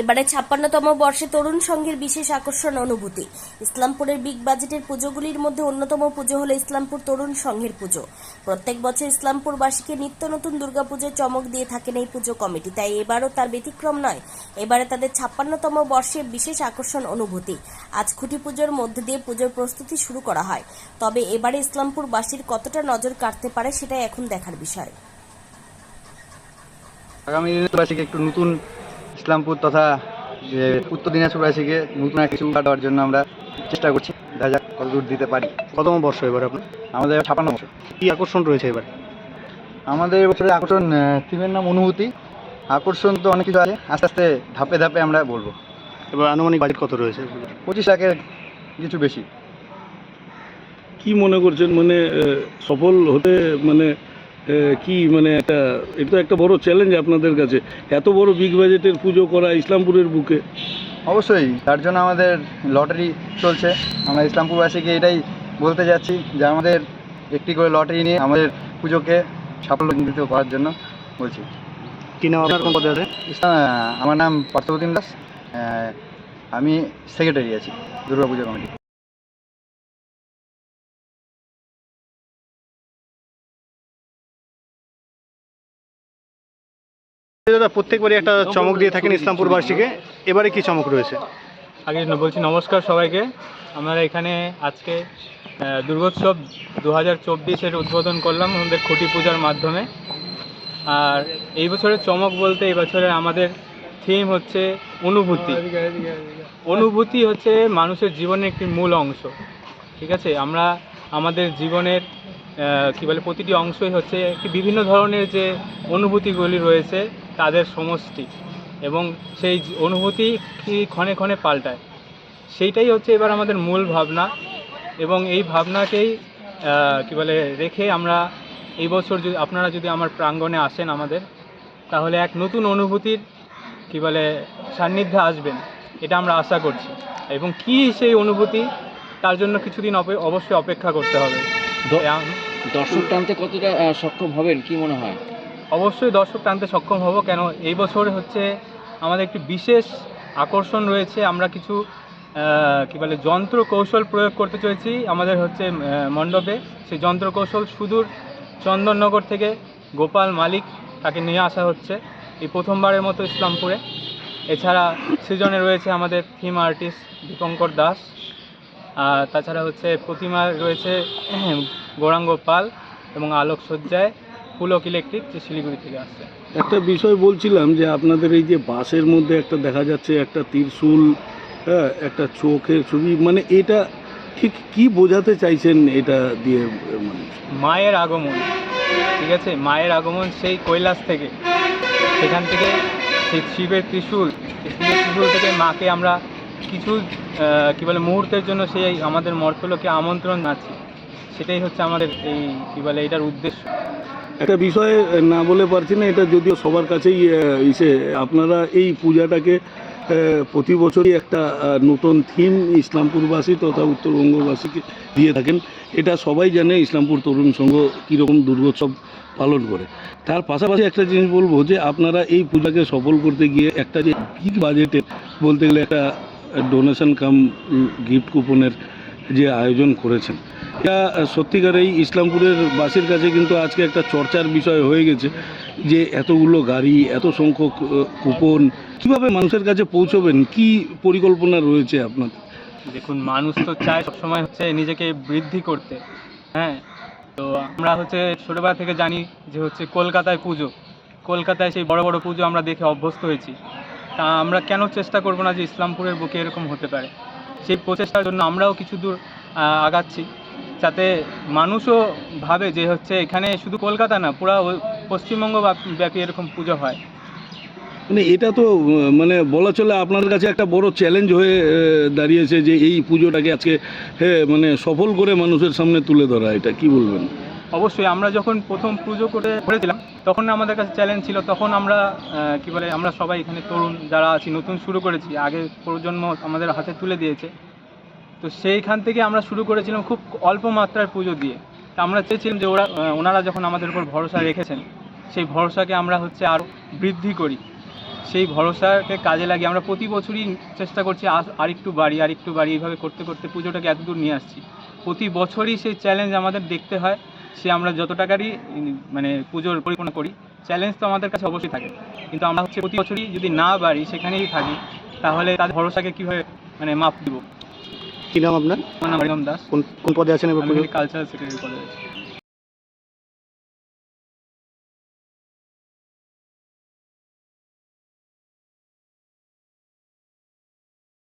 এবারে ছাপ্পান্নতম বর্ষে তরুণ সংঘের বিশেষ আকর্ষণ অনুভূতি। ইসলামপুরের বিগ বাজেটের পুজোগুলির মধ্যে অন্যতম পুজো হলো ইসলামপুর তরুণ সংঘের পুজো। প্রত্যেক বছর ইসলামপুরবাসীকে নিত্য নতুন দুর্গাপুজোর চমক দিয়ে থাকেন এই পুজো কমিটি, তাই এবারও তার ব্যতিক্রম নয়। এবারে তাদের ছাপ্পান্নতম বর্ষে বিশেষ আকর্ষণ অনুভূতি। আজ খুঁটি পুজোর মধ্যে দিয়ে পুজোর প্রস্তুতি শুরু করা হয়। তবে এবারে ইসলামপুরবাসীর কতটা নজর কাটতে পারে সেটাই এখন দেখার বিষয়। আগামী দিনবাসীকে একটু নতুন ইসলামপুর তথা যে উত্তর দিনাজপুরবাসীকে নতুন এক কিছু দেওয়ার জন্য আমরা চেষ্টা করছি। দেখা যাক কত দূর দিতে পারি। কতম বর্ষ এবার আপনার। আমাদের ছাপান্ন বছর। কি আকর্ষণ রয়েছে এবার? আমাদের বছরের আকর্ষণ থিমের নাম অনুভূতি। আকর্ষণ তো অনেক কিছু আছে। আস্তে আস্তে ধাপে ধাপে আমরা বলব। এবার আনুমানিক বাজেট কত রয়েছে? পঁচিশ লাখের কিছু বেশি। কি মনে করছেন? মানে সফল হতে মানে কি মানে একটা এটা তো একটা বড় চ্যালেঞ্জ আপনাদের কাছে। এত বড় বিগ বাজেটের পুজো করা ইসলামপুরের বুকে। অবশ্যই তার জন্য আমাদের লটারি চলছে। আমরা ইসলামপুরবাসীকে এটাই বলতে যাচ্ছি যে আমাদের একটি করে লটারি নিয়ে আমাদের পুজোকে সাফল্যমণ্ডিত করার জন্য বলছি। কি নাম আপনার? কোন পদে আছে? আমার নাম পার্থপ্রতিম দাস। আমি সেক্রেটারি আছি দুর্গা পুজো কমিটি। দাদা, প্রত্যেকবারই একটা চমক দিয়ে থাকেন ইসলামপুরবাসীকে। এবারে কি চমক রয়েছে? আগে বলছি নমস্কার সবাইকে। আমরা এখানে আজকে দুর্গোৎসব দু হাজার চব্বিশের উদ্বোধন করলাম আমাদের খুঁটি পূজার মাধ্যমে। আর এই বছরের চমক বলতে এই বছরে আমাদের থিম হচ্ছে অনুভূতি। অনুভূতি হচ্ছে মানুষের জীবনের একটি মূল অংশ। ঠিক আছে? আমরা আমাদের জীবনের কী বলে, প্রতিটি অংশই হচ্ছে বিভিন্ন ধরনের যে অনুভূতিগুলি রয়েছে, তাদের সমষ্টি এবং সেই অনুভূতি কি ক্ষণে ক্ষণে পাল্টায়। সেইটাই হচ্ছে এবার আমাদের মূল ভাবনা এবং এই ভাবনাকেই কি বলে, রেখে আমরা এই বছর যদি আপনারা যদি আমার প্রাঙ্গণে আসেন আমাদের, তাহলে এক নতুন অনুভূতির, কি বলে, সান্নিধ্যে আসবেন। এটা আমরা আশা করছি। এবং কি সেই অনুভূতি, তার জন্য কিছুদিন অবশ্যই অপেক্ষা করতে হবে। দর্শক টানতে কতটা সক্ষম হবেন? কি মনে হয়? অবশ্যই দর্শক টানতে সক্ষম হব কেন এই বছর হচ্ছে আমাদের একটি বিশেষ আকর্ষণ রয়েছে। আমরা কিছু কি বলে যন্ত্র কৌশল প্রয়োগ করতে চলেছি আমাদের হচ্ছে মণ্ডপে। সেই যন্ত্র কৌশল সুদূর চন্দননগর থেকে গোপাল মালিক তাকে নিয়ে আসা হচ্ছে এই প্রথমবারের মতো ইসলামপুরে। এছাড়া সৃজনে রয়েছে আমাদের থিম আর্টিস্ট দীপঙ্কর দাস। তাছাড়া হচ্ছে প্রতিমা রয়েছে গৌরাঙ্গ পাল এবং আলোকসজ্জায় পুলক ইলেকট্রিক যে শিলিগুড়ি থেকে আসছে। একটা বিষয় বলছিলাম যে আপনাদের এই যে বাসের মধ্যে একটা দেখা যাচ্ছে একটা ত্রিশূল হ্যাঁ একটা চোখের ছবি মানে এটা ঠিক কি বোঝাতে চাইছেন এটা দিয়ে মানে? মায়ের আগমন ঠিক আছে? মায়ের আগমন সেই কৈলাস থেকে। সেখান থেকে সেই শিবের ত্রিশূল শিবের ত্রিশূল থেকে মাকে আমরা কিছু কি বলে, মুহূর্তের জন্য সেই আমাদের মর্তলোকে আমন্ত্রণ আছি সেটাই হচ্ছে আমাদের এই, কি বলে, এটার উদ্দেশ্য। একটা বিষয়ে না বলে পারছি না, এটা যদিও সবার কাছেই ইসে, আপনারা এই পূজাটাকে প্রতি বছরই একটা নতুন থিম ইসলামপুরবাসী তথা উত্তরবঙ্গবাসীকে দিয়ে থাকেন। এটা সবাই জানে ইসলামপুর তরুণ সংঘ কীরকম দুর্গোৎসব পালন করে। তার পাশাপাশি একটা জিনিস বলব যে, আপনারা এই পূজাকে সফল করতে গিয়ে একটা যে বিগ বাজেটের বলতে গেলে একটা ডোনেশন কাম গিফট কুপনের যে আয়োজন করেছেন। এটা সত্যিকার এই ইসলামপুরের বাসীর কাছে কিন্তু আজকে একটা চর্চার বিষয় হয়ে গেছে যে এতগুলো গাড়ি, এত সংখ্যক কুপন কীভাবে মানুষের কাছে পৌঁছবেন? কি পরিকল্পনা রয়েছে আপনাদের? দেখুন, মানুষ তো চায় সবসময় হচ্ছে নিজেকে বৃদ্ধি করতে। হ্যাঁ তো আমরা হচ্ছে ছোটোবেলা থেকে জানি যে হচ্ছে কলকাতায় পুজো। কলকাতায় সেই বড় বড় পুজো আমরা দেখে অভ্যস্ত হয়েছি। তা আমরা কেন চেষ্টা করব না যে ইসলামপুরের বুকে এরকম হতে পারে? সেই প্রচেষ্টার জন্য আমরাও কিছু দূর আগাচ্ছি। যাতে মানুষও ভাবে যে হচ্ছে এখানে শুধু কলকাতা না পুরা পশ্চিমবঙ্গ ব্যাপী এরকম পুজো হয়। মানে এটা তো মানে বলা চলে আপনাদের কাছে একটা বড় চ্যালেঞ্জ হয়ে দাঁড়িয়েছে যে এই পুজোটাকে আজকে হ্যাঁ, মানে সফল করে মানুষের সামনে তুলে ধরা এটা কি বলবেন? অবশ্যই আমরা যখন প্রথম পুজো করে করেছিলাম, তখন আমাদের কাছে চ্যালেঞ্জ ছিল, তখন আমরা কি বলে, আমরা সবাই এখানে তরুণ যারা আছি, নতুন শুরু করেছি, আগে প্রজন্ম আমাদের হাতে তুলে দিয়েছে। তো সেইখান থেকে আমরা শুরু করেছিলাম খুব অল্প মাত্রার পুজো দিয়ে। তা আমরা চেয়েছিলাম যে ওরা ওনারা যখন আমাদের উপর ভরসা রেখেছেন, সেই ভরসাকে আমরা হচ্ছে আরও বৃদ্ধি করি। সেই ভরসাকে কাজে লাগিয়ে আমরা প্রতি বছরই চেষ্টা করছি আর আরেকটু বাড়ি আরেকটু বাড়ি এইভাবে করতে করতে পুজোটাকে এতদূর নিয়ে আসছি। প্রতি বছরই সেই চ্যালেঞ্জ আমাদের দেখতে হয়। সে আমরা যত টাকারই মানে পুজোর পরিপূর্ণ করি চ্যালেঞ্জ তো আমাদের কাছে অবশ্যই থাকে। কিন্তু আমরা হচ্ছে প্রতি বছরই যদি না বাড়ি সেখানেই থাকি তাহলে তাদের ভরসাকে কীভাবে মানে মাপ দিব? কি নাম আপনার? আমার নাম দাস। কোন কোন পদে আছেন কালচারাল সেক্রেটারি পদে আছি।